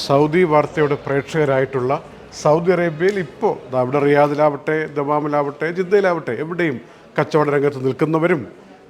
Saudi വാർത്തയുടെ പ്രേക്ഷകരായിട്ടുള്ള Saudi അറേബ്യയിൽ ഇപ്പോൾ അവിടെ റിയാദിലാവട്ടെ ദമാമിലാവട്ടെ ജിദ്ദയിലാവട്ടെ എവിടെയും കച്ചവട രംഗത്ത് നിൽക്കുന്നവരും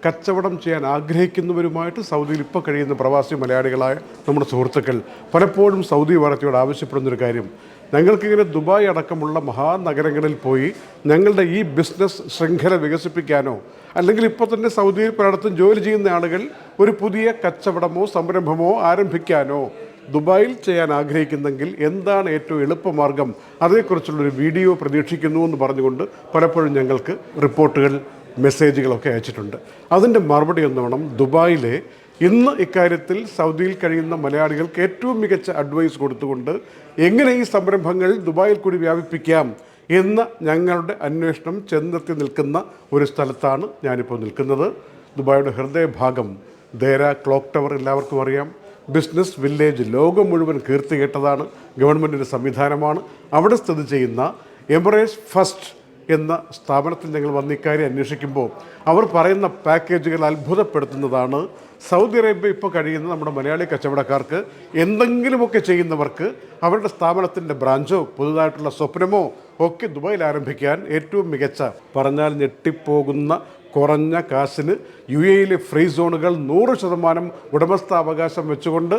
കച്ചവടം ചെയ്യാൻ ആഗ്രഹിക്കുന്നവരുമായിട്ട് സൗദിയിൽ ഇപ്പോൾ കഴിയുന്ന പ്രവാസി മലയാളികളായ നമ്മുടെ സുഹൃത്തുക്കൾ പലപ്പോഴും സൗദി വാർത്തയോട് ആവശ്യപ്പെടുന്നൊരു കാര്യം. ഞങ്ങൾക്കിങ്ങനെ ദുബായ് അടക്കമുള്ള മഹാനഗരങ്ങളിൽ പോയി ഞങ്ങളുടെ ഈ ബിസിനസ് ശൃംഖല വികസിപ്പിക്കാനോ അല്ലെങ്കിൽ ഇപ്പോൾ തന്നെ സൗദിയിൽ പലയിടത്തും ജോലി ചെയ്യുന്ന ആളുകൾ ഒരു പുതിയ കച്ചവടമോ സംരംഭമോ ആരംഭിക്കാനോ ദുബായിൽ ചെയ്യാൻ ആഗ്രഹിക്കുന്നെങ്കിൽ എന്താണ് ഏറ്റവും എളുപ്പമാർഗം അതേക്കുറിച്ചുള്ളൊരു വീഡിയോ പ്രതീക്ഷിക്കുന്നു എന്ന് പറഞ്ഞുകൊണ്ട് പലപ്പോഴും ഞങ്ങൾക്ക് റിപ്പോർട്ടുകൾ മെസ്സേജുകളൊക്കെ അയച്ചിട്ടുണ്ട്. അതിന്റെ മറുപടി എന്ന് വേണം ദുബായിലെ ഇന്ന് ഇക്കാര്യത്തിൽ സൗദിയിൽ കഴിയുന്ന മലയാളികൾക്ക് ഏറ്റവും മികച്ച അഡ്വൈസ് കൊടുത്തുകൊണ്ട് എങ്ങനെ ഈ സംരംഭങ്ങൾ ദുബായിൽ കൂടി വ്യാപിപ്പിക്കാം എന്ന ഞങ്ങളുടെ അന്വേഷണം ചെന്നെത്തി നിൽക്കുന്ന ഒരു സ്ഥലത്താണ് ഞാനിപ്പോൾ നിൽക്കുന്നത്. ദുബായിയുടെ ഹൃദയഭാഗം ദേര ക്ലോക്ക് ടവർ എല്ലാവർക്കും അറിയാം. ബിസിനസ് വില്ലേജ് ലോകം മുഴുവൻ കീർത്തി കേട്ടതാണ്. ഗവൺമെന്റിന്റെ സംവിധാനമാണ്. അവിടെ സ്ഥിതി ചെയ്യുന്ന എമറേസ് ഫസ്റ്റ് എന്ന സ്ഥാപനത്തിൽ ഞങ്ങൾ വന്ന് ഇക്കാര്യം അന്വേഷിക്കുമ്പോൾ അവർ പറയുന്ന പാക്കേജുകൾ അത്ഭുതപ്പെടുത്തുന്നതാണ്. സൗദി അറേബ്യ ഇപ്പോൾ കഴിയുന്ന നമ്മുടെ മലയാളി കച്ചവടക്കാർക്ക് എന്തെങ്കിലുമൊക്കെ ചെയ്യുന്നവർക്ക് അവരുടെ സ്ഥാപനത്തിന്റെ ബ്രാഞ്ചോ പുതുതായിട്ടുള്ള സ്വപ്നമോ ഒക്കെ ദുബായിൽ ആരംഭിക്കാൻ ഏറ്റവും മികച്ച പറഞ്ഞാൽ ഞെട്ടിപ്പോകുന്ന കുറഞ്ഞ കാശിന് യു എയിലെ ഫ്രീ സോണുകൾ നൂറ് ശതമാനം ഉടമസ്ഥാവകാശം വെച്ചുകൊണ്ട്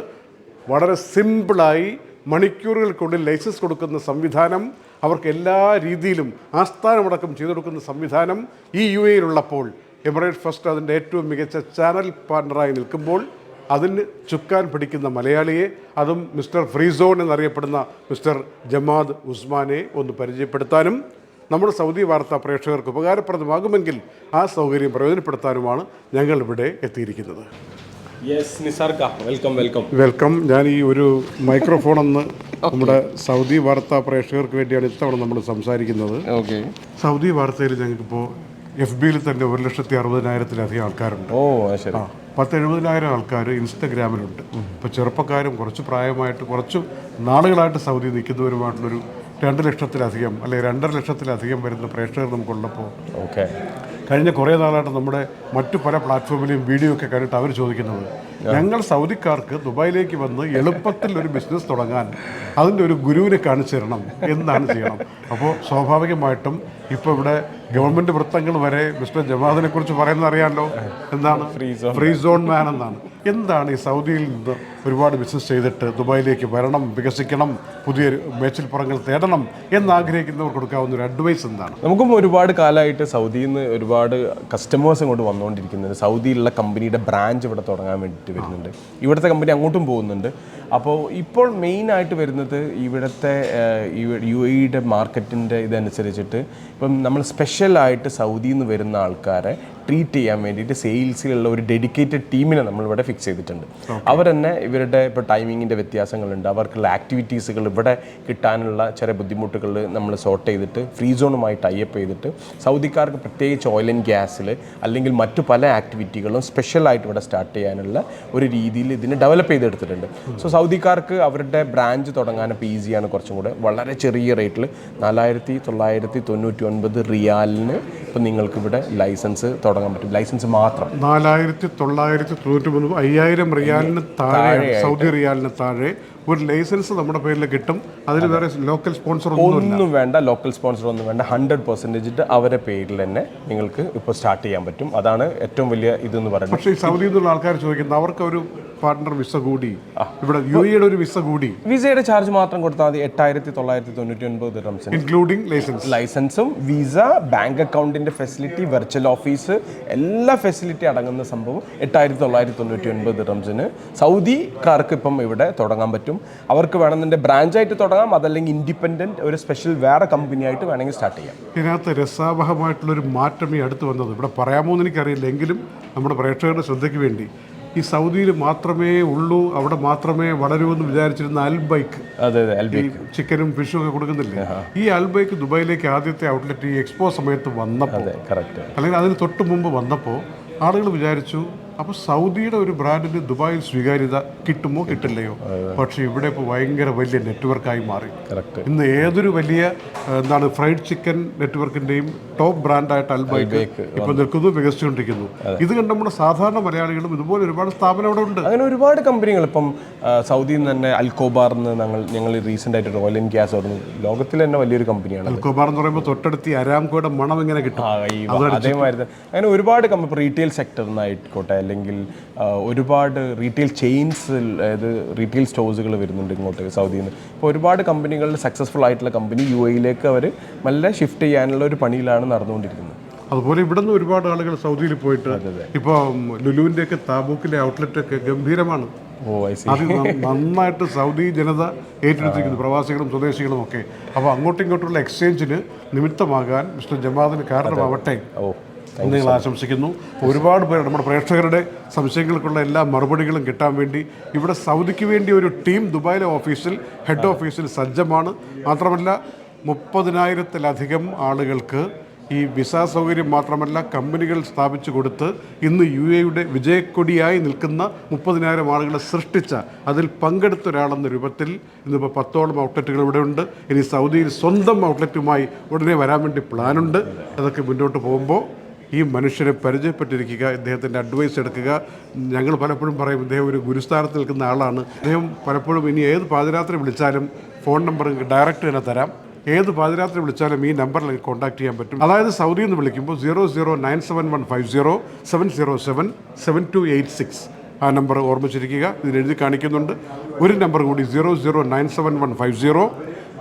വളരെ സിമ്പിളായി മണിക്കൂറുകൾക്കുള്ളിൽ ലൈസൻസ് കൊടുക്കുന്ന സംവിധാനം അവർക്ക് എല്ലാ രീതിയിലും ആസ്ഥാനമടക്കം ചെയ്തു കൊടുക്കുന്ന സംവിധാനം ഈ യു എയിലുള്ളപ്പോൾ എമിറേറ്റ് ഫസ്റ്റ് അതിന്റെ ഏറ്റവും മികച്ച ചാനൽ പാർട്ണറായി നിൽക്കുമ്പോൾ അതിന് ചുക്കാൻ പിടിക്കുന്ന മലയാളിയെ അതും മിസ്റ്റർ ഫ്രീസോൺ എന്നറിയപ്പെടുന്ന മിസ്റ്റർ ജമാദ് ഉസ്മാനെ ഒന്ന് പരിചയപ്പെടുത്താനും നമ്മുടെ സൗദി വാർത്താ പ്രേക്ഷകർക്ക് ഉപകാരപ്രദമാകുമെങ്കിൽ ആ സൗകര്യം പ്രയോജനപ്പെടുത്താനുമാണ് ഞങ്ങൾ ഇവിടെ എത്തിയിരിക്കുന്നത്. യെസ് നിസാർക്ക വെൽക്കം വെൽക്കം വെൽക്കം ഞാൻ ഈ ഒരു മൈക്രോഫോൺ ഒന്ന് നമ്മുടെ സൗദി വാർത്താ പ്രേക്ഷകർക്ക് വേണ്ടിയാണ് ഇത്തവണ നമ്മൾ സംസാരിക്കുന്നത്. ഓക്കെ സൗദി വാർത്തയിൽ ഞങ്ങൾക്കിപ്പോൾ എഫ് ബിയിൽ തന്നെ ഒരു ലക്ഷത്തി അറുപതിനായിരത്തിലധികം ആൾക്കാരുണ്ട്. ഓ ശരി. ആ പത്ത് എഴുപതിനായിരം ആൾക്കാർ ഇൻസ്റ്റഗ്രാമിലുണ്ട്. ഇപ്പോൾ ചെറുപ്പക്കാരും കുറച്ച് പ്രായമായിട്ട് കുറച്ച് നാളുകളായിട്ട് സൗദി നിൽക്കുന്നവരുമായിട്ടുള്ളൊരു രണ്ട് ലക്ഷത്തിലധികം അല്ലെങ്കിൽ രണ്ടര ലക്ഷത്തിലധികം വരുന്ന പ്രേക്ഷകർ നമുക്കുള്ളപ്പോൾ ഓക്കെ. കഴിഞ്ഞ കുറേ നാളായിട്ട് നമ്മുടെ മറ്റു പല പ്ലാറ്റ്ഫോമിലെയും വീഡിയോ ഒക്കെ കണ്ടിട്ട് അവർ ചോദിക്കുന്നത് ഞങ്ങൾ സൗദിക്കാർക്ക് ദുബായിലേക്ക് വന്ന് എളുപ്പത്തിൽ ഒരു ബിസിനസ് തുടങ്ങാൻ അതിന്റെ ഒരു ഗുരുവിനെ കാണിച്ചു തരണം എന്താണ് ചെയ്യണം. അപ്പോൾ സ്വാഭാവികമായിട്ടും ഇപ്പോൾ ഇവിടെ ഗവൺമെന്റ് വൃത്തങ്ങൾ വരെ മിസ്റ്റർ ജമാദിനെ കുറിച്ച് പറയുന്നത് അറിയാമല്ലോ. എന്താണ്? ഫ്രീ സോൺ മാൻ എന്നാണ്. എന്താണ് ഈ സൗദിയിൽ നിന്ന് ഒരുപാട് ബിസിനസ് ചെയ്തിട്ട് ദുബായിലേക്ക് വരണം വികസിക്കണം പുതിയ മേച്ചിൽപ്പുറങ്ങൾ തേടണം എന്നാഗ്രഹിക്കുന്നവർ കൊടുക്കാവുന്ന ഒരു അഡ്വൈസ് എന്താണ്? നമുക്കും ഒരുപാട് കാലമായിട്ട് സൗദിയിൽ നിന്ന് ഒരുപാട് കസ്റ്റമേഴ്സ് ഇങ്ങോട്ട് വന്നുകൊണ്ടിരിക്കുന്നുണ്ട്. സൗദിയിലുള്ള കമ്പനിയുടെ ബ്രാഞ്ച് ഇവിടെ തുടങ്ങാൻ വേണ്ടിയിട്ട് വരുന്നുണ്ട്. ഇവിടുത്തെ കമ്പനി അങ്ങോട്ടും പോകുന്നുണ്ട്. അപ്പോൾ ഇപ്പോൾ മെയിനായിട്ട് വരുന്നത് ഇവിടുത്തെ യു എയുടെ മാർക്കറ്റിന്റെ ഇതനുസരിച്ചിട്ട് ഇപ്പം നമ്മൾ സ്പെഷ്യലായിട്ട് സൗദിയിൽ നിന്ന് വരുന്ന ആൾക്കാരെ ട്രീറ്റ് ചെയ്യാൻ വേണ്ടിയിട്ട് സെയിൽസിലുള്ള ഒരു ഡെഡിക്കേറ്റഡ് ടീമിനെ നമ്മളിവിടെ ഫിക്സ് ചെയ്തിട്ടുണ്ട്. അവർ തന്നെ ഇവരുടെ ഇപ്പോൾ ടൈമിങ്ങിന്റെ വ്യത്യാസങ്ങളുണ്ട്. അവർക്കുള്ള ആക്ടിവിറ്റീസുകൾ ഇവിടെ കിട്ടാനുള്ള ചെറിയ ബുദ്ധിമുട്ടുകൾ നമ്മൾ സോർട്ട് ചെയ്തിട്ട് ഫ്രീ സോണുമായി ടൈപ്പ് ചെയ്തിട്ട് സൗദിക്കാർക്ക് പ്രത്യേകിച്ച് ഓയിൽ ആൻഡ് ഗ്യാസിൽ അല്ലെങ്കിൽ മറ്റു പല ആക്ടിവിറ്റികളും സ്പെഷ്യലായിട്ട് ഇവിടെ സ്റ്റാർട്ട് ചെയ്യാനുള്ള ഒരു രീതിയിൽ ഇതിനെ ഡെവലപ്പ് ചെയ്തെടുത്തിട്ടുണ്ട്. സോ സൗദിക്കാർക്ക് അവരുടെ ബ്രാഞ്ച് ഇപ്പോൾ ഈസിയാണ് കുറച്ചും കൂടെ. വളരെ ചെറിയ റേറ്റിൽ നാലായിരത്തി തൊള്ളായിരത്തി തൊണ്ണൂറ്റി ഒൻപത് റിയാലിന് ഇപ്പം നിങ്ങൾക്കിവിടെ ലൈസൻസ് തുടങ്ങാൻ പറ്റും. ലൈസൻസ് മാത്രം. നാലായിരത്തി തൊള്ളായിരത്തി തൊണ്ണൂറ്റി മൂന്ന് അയ്യായിരം റിയാലിന് താഴെ സൗദി റിയാലിന് താഴെ ഒരു ലൈസൻസ് നമ്മുടെ പേരിൽ കിട്ടും. അതിൽ വേറെ ലോക്കൽ സ്പോൺസർ ഒന്നും വേണ്ട ലോക്കൽ സ്പോൺസർ ഒന്നും വേണ്ട. ഹൺഡ്രഡ് പെർസെന്റേജ് അവരെ പേരിൽ തന്നെ നിങ്ങൾക്ക് ഇപ്പോൾ സ്റ്റാർട്ട് ചെയ്യാൻ പറ്റും. അതാണ് ഏറ്റവും വലിയ ഇതെന്ന് പറയുന്നത്. പക്ഷേ സൗദിയിൽ നിന്നുള്ള ആൾക്കാർ ചോദിക്കുന്നത് അവർക്ക് ഒരു പാർട്ണർ വിസ കൂടി ഇവിടെ യു എയുടെ ഒരു വിസ കൂടി. വിസയുടെ ചാർജ് മാത്രം കൊടുത്താൽ മതി. എട്ടായിരത്തി തൊള്ളായിരത്തി തൊണ്ണൂറ്റി ഒൻപത് ഇൻക്ലൂഡിംഗ് ലൈസൻസ് ലൈസൻസും വിസ ബാങ്ക് അക്കൗണ്ടിന്റെ ഫെസിലിറ്റി വെർച്വൽ ഓഫീസ് എല്ലാ ഫെസിലിറ്റി അടങ്ങുന്ന സംഭവം എട്ടായിരത്തി തൊള്ളായിരത്തി തൊണ്ണൂറ്റി ഒൻപത് റംസിന് സൗദിക്കാർക്ക് ഇപ്പം ഇവിടെ തുടങ്ങാൻ പറ്റും. അവർക്ക് വേണമെന്നുണ്ടെങ്കിൽ ബ്രാഞ്ചായിട്ട് തുടങ്ങാം അതല്ലെങ്കിൽ ഇൻഡിപെൻഡന്റ് ഒരു സ്പെഷ്യൽ വേറെ കമ്പനിയായിട്ട് വേണമെങ്കിൽ സ്റ്റാർട്ട് ചെയ്യാം. ഇതിനകത്ത് രസാവഹമായിട്ടുള്ളൊരു മാറ്റം ഈ അടുത്ത് വന്നത്. ഇവിടെ പറയാമോ എന്ന് എനിക്കറിയില്ല. എങ്കിലും നമ്മുടെ പ്രേക്ഷകരുടെ ശ്രദ്ധയ്ക്ക് വേണ്ടി ഈ സൗദിയിൽ മാത്രമേ ഉള്ളൂ അവിടെ മാത്രമേ വളരൂ എന്ന് വിചാരിച്ചിരുന്ന അൽബൈക്ക്. ഈ ചിക്കനും ഫിഷും ഒക്കെ കൊടുക്കുന്നില്ല? ഈ അൽബൈക്ക് ദുബായിലേക്ക് ആദ്യത്തെ ഔട്ട്ലെറ്റ് ഈ എക്സ്പോ സമയത്ത് വന്നപ്പോൾ അല്ലെങ്കിൽ അതിന് തൊട്ട് മുമ്പ് വന്നപ്പോൾ ആളുകൾ വിചാരിച്ചു അപ്പോൾ സൗദിയുടെ ഒരു ബ്രാൻഡിന് ദുബായിൽ സ്വീകാര്യത കിട്ടുമോ കിട്ടില്ലയോ? പക്ഷേ ഇവിടെ ഇപ്പോൾ ഭയങ്കര വലിയ നെറ്റ്വർക്കായി മാറി. കറക്റ്റ് ഇന്ന് ഏതൊരു വലിയ എന്താണ് ഫ്രൈഡ് ചിക്കൻ നെറ്റ്വർക്കിന്റെയും ടോപ്പ് ബ്രാൻഡായിട്ട് അൽബൈക്ക് ഇപ്പൊ നിൽക്കുന്നു വികസിച്ചുകൊണ്ടിരിക്കുന്നു. ഇത് കണ്ട് നമ്മുടെ സാധാരണ മലയാളികളും ഇതുപോലെ ഒരുപാട് സ്ഥാപനം അവിടെ ഉണ്ട്. അങ്ങനെ ഒരുപാട് കമ്പനികൾ ഇപ്പം സൗദിയിൽ നിന്ന് തന്നെ അൽക്കോബാറിൽ നിന്ന് ഞങ്ങൾ ഞങ്ങൾ റീസെന്റ് ആയിട്ട് റോയൽ ആൻഡ് ഗ്യാസ് പറഞ്ഞു ലോകത്തിൽ തന്നെ വലിയൊരു കമ്പനിയാണ് അൽക്കോബാർ എന്ന് പറയുമ്പോൾ തൊട്ടടുത്ത് അരാംകോയുടെ മണം ഇങ്ങനെ കിട്ടും? അതേമാതിരി. അങ്ങനെ ഒരുപാട് കമ്പനി റീറ്റെയിൽ സെക്ടറിനായിക്കോട്ടെ അല്ലെങ്കിൽ ആ, ഒരുപാട് റീറ്റെയിൽ ചെയിൻസ് അതായത് റീറ്റെയിൽ സ്റ്റോഴ്സുകൾ വരുന്നുണ്ട് ഇങ്ങോട്ട് സൗദിയിൽ നിന്ന് ഇപ്പോൾ ഒരുപാട് കമ്പനികളിൽ സക്സസ്ഫുൾ ആയിട്ടുള്ള കമ്പനി യു എയിലേക്ക് അവർ നല്ല ഷിഫ്റ്റ് ചെയ്യാനുള്ള ഒരു പണിയിലാണ് നടന്നുകൊണ്ടിരിക്കുന്നത്. അതുപോലെ ഇവിടെ നിന്ന് ഒരുപാട് ആളുകൾ സൗദിയിൽ പോയിട്ട് ഇപ്പോൾ ലുലുവിന്റെ ഒക്കെ താബൂക്കിലെ ഔട്ട്ലെറ്റ് ഒക്കെ ഗംഭീരമാണ്. ഓ ഐസി സി അത് നന്നായിട്ട് സൗദി ജനത ഏറ്റെടുത്തിരിക്കുന്നു പ്രവാസികളും സ്വദേശികളും ഒക്കെ. അപ്പോൾ അങ്ങോട്ടും ഇങ്ങോട്ടുള്ള എക്സ്ചേഞ്ചിന് നിമിത്തമാകാൻ മിസ്റ്റർ ജമാദിന് കാരണമാവട്ടെ. നിങ്ങൾ ആശംസിക്കുന്നു ഒരുപാട് പേർ നമ്മുടെ പ്രേക്ഷകരുടെ സംശയങ്ങൾക്കുള്ള എല്ലാ മറുപടികളും കിട്ടാൻ വേണ്ടി ഇവിടെ സൗദിക്ക് വേണ്ടി ഒരു ടീം ദുബായിലെ ഓഫീസിൽ ഹെഡ് ഓഫീസിൽ സജ്ജമാണ്. മാത്രമല്ല മുപ്പതിനായിരത്തിലധികം ആളുകൾക്ക് ഈ വിസ സൗകര്യം മാത്രമല്ല കമ്പനികൾ സ്ഥാപിച്ചു കൊടുത്ത് ഇന്ന് യു എയുടെ വിജയക്കൊടിയായി നിൽക്കുന്ന മുപ്പതിനായിരം ആളുകളെ സൃഷ്ടിച്ച അതിൽ പങ്കെടുത്ത ഒരാളെന്ന രൂപത്തിൽ ഇന്നിപ്പോൾ പത്തോളം ഔട്ട്ലെറ്റുകൾ ഇവിടെ ഉണ്ട്. ഇനി സൗദിയിൽ സ്വന്തം ഔട്ട്ലെറ്റുമായി ഉടനെ വരാൻ വേണ്ടി പ്ലാനുണ്ട് അതൊക്കെ മുന്നോട്ട് പോകുമ്പോൾ ഈ മനുഷ്യനെ പരിചയപ്പെട്ടിരിക്കുക ഇദ്ദേഹത്തിന്റെ അഡ്വൈസ് എടുക്കുക. ഞങ്ങൾ പലപ്പോഴും പറയും ഇദ്ദേഹം ഒരു ഗുരുസ്ഥാനത്ത് നിൽക്കുന്ന ആളാണ്. അദ്ദേഹം പലപ്പോഴും ഇനി ഏത് പാതിരാത്രി വിളിച്ചാലും ഫോൺ നമ്പർ ഡയറക്റ്റ് തന്നെ തരാം. ഏത് പാതിരാത്രി വിളിച്ചാലും ഈ നമ്പറിൽ കോൺടാക്ട് ചെയ്യാൻ പറ്റും. അതായത് സൗദിയിൽ നിന്ന് വിളിക്കുമ്പോൾ zero zero nine seven one five zero seven zero seven seven two eight six ആ നമ്പർ ഓർമ്മിച്ചിരിക്കുക. ഇതിൽ എഴുതി കാണിക്കുന്നുണ്ട്. ഒരു നമ്പർ കൂടി zero zero nine seven one five zero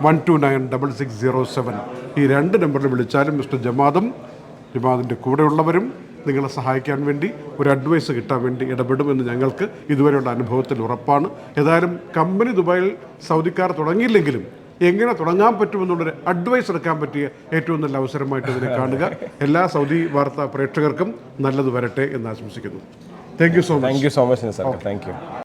one two nine double six zero seven ഈ രണ്ട് നമ്പറിൽ വിളിച്ചാലും മിസ്റ്റർ ജമാദും ജമാദിന്റെ കൂടെയുള്ളവരും നിങ്ങളെ സഹായിക്കാൻ വേണ്ടി ഒരു അഡ്വൈസ് കിട്ടാൻ വേണ്ടി ഇടപെടുമെന്ന് ഞങ്ങൾക്ക് ഇതുവരെയുള്ള അനുഭവത്തിൽ ഉറപ്പാണ്. ഏതായാലും കമ്പനി ദുബായിൽ സൗദിക്കാർ തുടങ്ങിയില്ലെങ്കിലും എങ്ങനെ തുടങ്ങാൻ പറ്റുമെന്നുള്ളൊരു അഡ്വൈസ് എടുക്കാൻ പറ്റിയ ഏറ്റവും നല്ല അവസരമായിട്ട് ഇതിനെ കാണുക. എല്ലാ സൗദി വാർത്താ പ്രേക്ഷകർക്കും നല്ലത് വരട്ടെ എന്ന് ആശംസിക്കുന്നു. Thank you so much thank you so much sir thank you